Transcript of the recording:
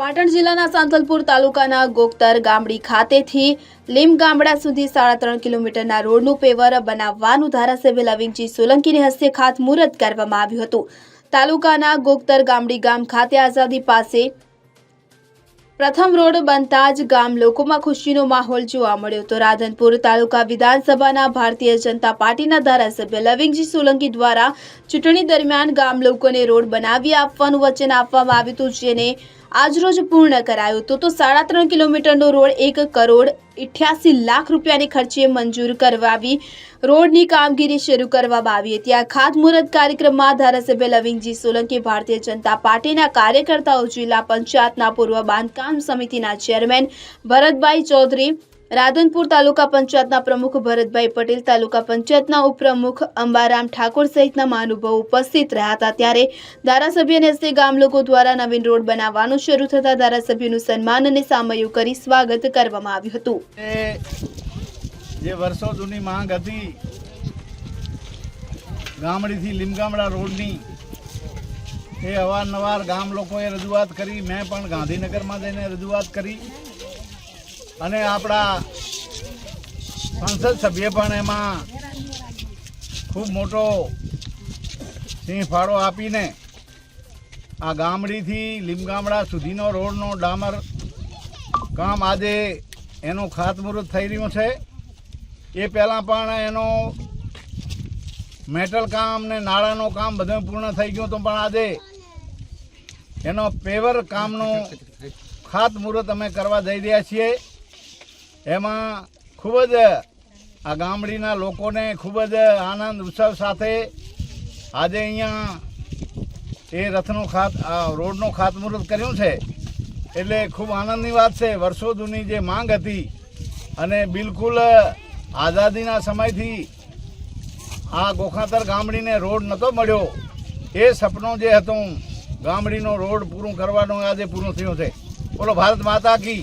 પાટણ જિલ્લાના સાંતલપુર તાલુકાના ગોકતર ગામડી ખાતેથી લીમ ગામડા સુધી સાડા ત્રણ કિલોમીટરના રોડનું પેવર બનાવવાનું ધારાસભ્ય લવિંગજી સોલંકીને હસ્તે ખાતમુહૂર્ત કરવામાં આવ્યું હતું. તાલુકાના ગોકતર ગામડી ગામ ખાતે આઝાદી પાસે પ્રથમ રોડ બનતા જ ગામ લોકોમાં ખુશીનો માહોલ જોવા મળ્યો તો રાધનપુર તાલુકા વિધાનસભાના ભારતીય જનતા પાર્ટીના ધારાસભ્ય લવિંગજી સોલંકી દ્વારા ચૂંટણી દરમિયાન ગામ લોકોને રોડ બનાવી આપવાનું વચન આપવામાં આવ્યું હતું, જેને આજરોજ પૂર્ણ કરાયું. તો તો સાડા ત્રણ કિલોમીટરનો રોડ એક કરોડ ઇઠ્યાસી લાખ રૂપિયાની ખર્ચે મંજૂર કરવાવી રોડની કામગીરી શરૂ કરવામાં આવી હતી. આ ખાતમુહૂર્ત કાર્યક્રમમાં ધારાસભ્ય લવિંગજી સોલંકી, ભારતીય જનતા પાર્ટીના કાર્યકર્તાઓ, જિલ્લા પંચાયતના પૂર્વ બાંધકામ સમિતિના ચેરમેન ભરતભાઈ ચૌધરી રાધનપુર તાલુકા પંચાયતના પ્રમુખ ભરતભાઈ પટેલ, તાલુકા પંચાયતના ઉપપ્રમુખ અંબારામ ઠાકોર સહિતના મહાનુભાવો ઉપસ્થિત રહ્યા હતા. ત્યારે ધારાસભ્યને હસ્તે ગામ લોકો દ્વારા નવીન રોડ બનાવવાનું શરૂ થતા ધારાસભ્યનું સન્માન અને સામયું કરી સ્વાગત કરવામાં આવ્યું હતું. જે વર્ષો જૂની માંગ હતી, ગામડીથી લીમગામડા રોડની, એ અવારનવાર ગામ લોકોએ રજૂઆત કરી. મેં પણ ગાંધીનગરમાં જઈને રજૂઆત કરી. અને આપણા સંસદ સભ્ય પણ એમાં ખૂબ મોટો સિંહ ફાળો આપીને આ ગામડીથી લીમગામડા સુધીનો રોડનો ડામર કામ આજે એનું ખાતમુહૂર્ત થઈ રહ્યું છે. એ પહેલાં પણ એનો મેટલ કામ ને નાળાનું કામ બધું પૂર્ણ થઈ ગયું હતું પણ આજે એનો પેવર કામનું ખાતમુહૂર્ત અમે કરવા જઈ રહ્યા છીએ. એમાં ખૂબ જ આ ગામડીના લોકોને ખૂબ જ આનંદ ઉત્સવ સાથે આજે અહીંયા એ રથનું ખાત રોડનું ખાતમુહૂર્ત કર્યું છે. એટલે ખૂબ આનંદની વાત છે. વર્ષો જૂની જે માંગ હતી અને બિલકુલ આઝાદીના સમયથી આ ગોખાતર ગામડીને રોડ નહોતો મળ્યો. એ સપનું જે હતું, ગામડીનો રોડ પૂરું કરવાનું આજે પૂરું થયું છે. બોલો, ભારત માતા કી